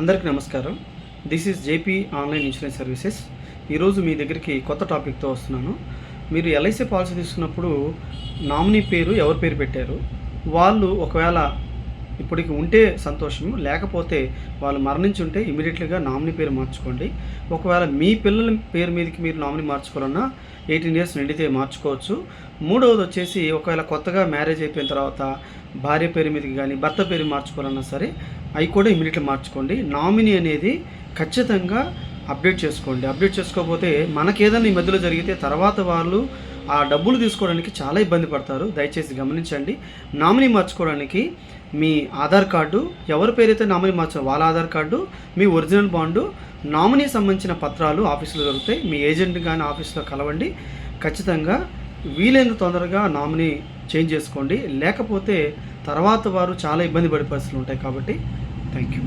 అందరికీ నమస్కారం. This is JP online insurance services ఈరోజు మీ దగ్గరికి కొత్త టాపిక్తో వస్తున్నాను. మీరు ఎల్ఐసి పాలసీ తీసుకున్నప్పుడు నామినీ పేరు ఎవరి పేరు పెట్టారు? వాళ్ళు ఒకవేళ ఇప్పటికి ఉంటే సంతోషము లేకపోతే వాళ్ళు మరణించి ఉంటే ఇమీడియట్లీగా నామినీ పేరు మార్చుకోండి. ఒకవేళ మీ పిల్లల పేరు మీదకి మీరు నామినీ మార్చుకోవాలన్నా ఎయిటీన్ ఇయర్స్ నిండితే మార్చుకోవచ్చు. మూడవది వచ్చేసి ఒకవేళ కొత్తగా మ్యారేజ్ అయిపోయిన తర్వాత భార్య పేరు మీదకి కానీ భర్త పేరు మార్చుకోవాలన్నా సరే అవి కూడా ఇమీడియట్లీ మార్చుకోండి. నామినీ అనేది ఖచ్చితంగా అప్డేట్ చేసుకోండి. అప్డేట్ చేసుకోకపోతే మనకి ఏదైనా ఈ మధ్యలో జరిగితే తర్వాత వాళ్ళు ఆ డబ్బులు తీసుకోవడానికి చాలా ఇబ్బంది పడతారు. దయచేసి గమనించండి. నామినీ మార్చుకోవడానికి మీ ఆధార్ కార్డు ఎవరి పేరైతే నామినీ మార్చారో వాళ్ళ ఆధార్ కార్డు మీ ఒరిజినల్ బాండు నామినీ సంబంధించిన పత్రాలు ఆఫీసులో దొరుకుతాయి. మీ ఏజెంట్ కానీ ఆఫీస్లో కలవండి. ఖచ్చితంగా వీలైనంత తొందరగా నామినీ చేంజ్ చేసుకోండి. లేకపోతే తర్వాత వారు చాలా ఇబ్బంది పడే పరిస్థితులు ఉంటాయి కాబట్టి థ్యాంక్ యూ